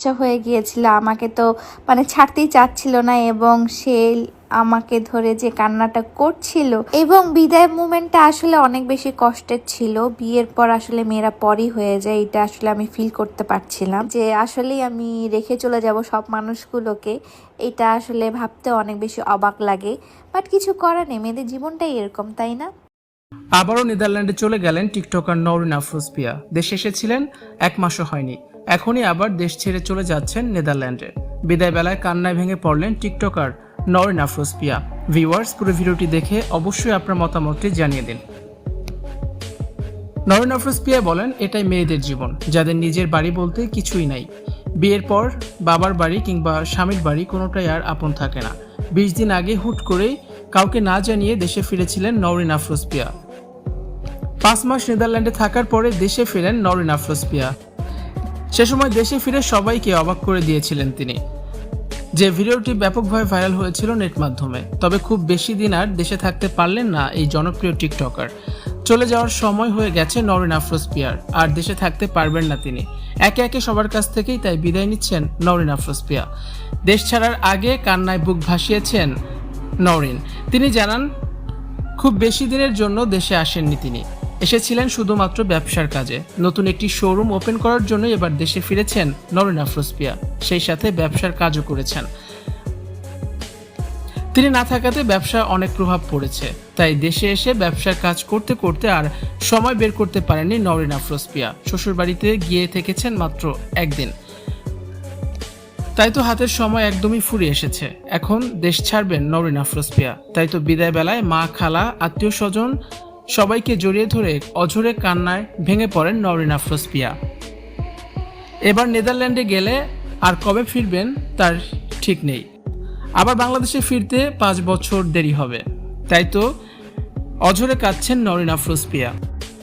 ইচ্ছা হয়ে গিয়েছিল, আমাকে তো মানে ছাড়তেই চাচ্ছিল না এবং সে আমাকে ধরে যে কান্নাটা করছিল এবং বিদায় মুমেন্টটা আসলে অনেক বেশি কষ্টের ছিল। বিয়ের পর আসলে মেয়েরা পরই হয়ে যায়, এটা আসলে আমি ফিল করতে পারছিলাম যে আসলেই আমি রেখে চলে যাব সব মানুষগুলোকে, এটা আসলে ভাবতে অনেক বেশি অবাক লাগে। বাট কিছু করার নেই, মেয়েদের জীবনটাই এরকম, তাই না? আবারও নেদারল্যান্ডে চলে গেলেন টিকটকার নরিন আফরোজপিয়া দেশে এসেছিলেন এক মাসও হয়নি। এখনই আবার দেশ ছেড়ে চলে যাচ্ছেন নেদারল্যান্ডে। বিদায় বেলায় কান্নায় ভেঙে পড়লেন টিকটকার নরিন আফরোজপিয়া ভিউয়ার্স, পুরো ভিডিওটি দেখে অবশ্যই আপনার মতামতটি জানিয়ে দিন। নরেন আফরোজপিয়া বলেন, এটাই মেয়েদের জীবন, যাদের নিজের বাড়ি বলতে কিছুই নাই। বিয়ের পর বাবার বাড়ি কিংবা স্বামীর বাড়ি কোনোটাই আর আপন থাকে না। বিশ দিন আগে হুট করেই কাউকে না জানিয়ে দেশে ফিরেছিলেন নরিন আফরোজপিয়া পাঁচ মাস নেদারল্যান্ডে থাকার পরে দেশে ফিরেন নরিন আফরোজপিয়া সে সময় দেশে ফিরে সবাইকে অবাক করে দিয়েছিলেন তিনি। যে ভিডিওটি ব্যাপকভাবে ভাইরাল হয়েছিল নেট মাধ্যমে, তবে খুব বেশি দিন আর দেশে থাকতে পারলেন না এই জনপ্রিয় টিকটকার। চলে যাওয়ার সময় হয়ে গেছে নরিন আফরোজপিয়ার আর দেশে থাকতে পারবেন না তিনি। একে একে সবার কাছ থেকেই তাই বিদায় নিচ্ছেন নরিন আফরোজপিয়া দেশ ছাড়ার আগে কান্নায় বুক ভাসিয়েছেন নরিন তিনি জানান, খুব বেশি দিনের জন্য দেশে আসেননি তিনি। এসেছিলেন শুধুমাত্র ব্যবসার কাজে। নতুন একটি শোরুম ওপেন করার জন্য এবার দেশে ফিরেছেন নরেন আফরোজপিয়া। সেই সাথে ব্যবসার কাজও করেছেন। তিনি না থাকাতে ব্যবসা অনেক প্রভাব পড়েছে। তাই দেশে এসে ব্যবসার কাজ করতে করতে আর সময় বের করতে পারেননি নরেন আফরোজপিয়া। শ্বশুরবাড়িতে গিয়ে থেকেছেন মাত্র একদিন। তাই তো হাতের সময় একদমই ফুরিয়ে এসেছে। এখন দেশ ছাড়বেন নরিন আফরোজপিয়া। তাই তো বিদায় বেলায় মা, খালা, আত্মীয় স্বজন সবাইকে জড়িয়ে ধরে অঝরে কান্নায় ভেঙে পড়েন নরিন আফরোজপিয়া। এবার নেদারল্যান্ডে গেলে আর কবে ফিরবেন তার ঠিক নেই। আবার বাংলাদেশে ফিরতে পাঁচ বছর দেরি হবে। তাই তো অঝরে কাঁদছেন নরিন আফরোজপিয়া।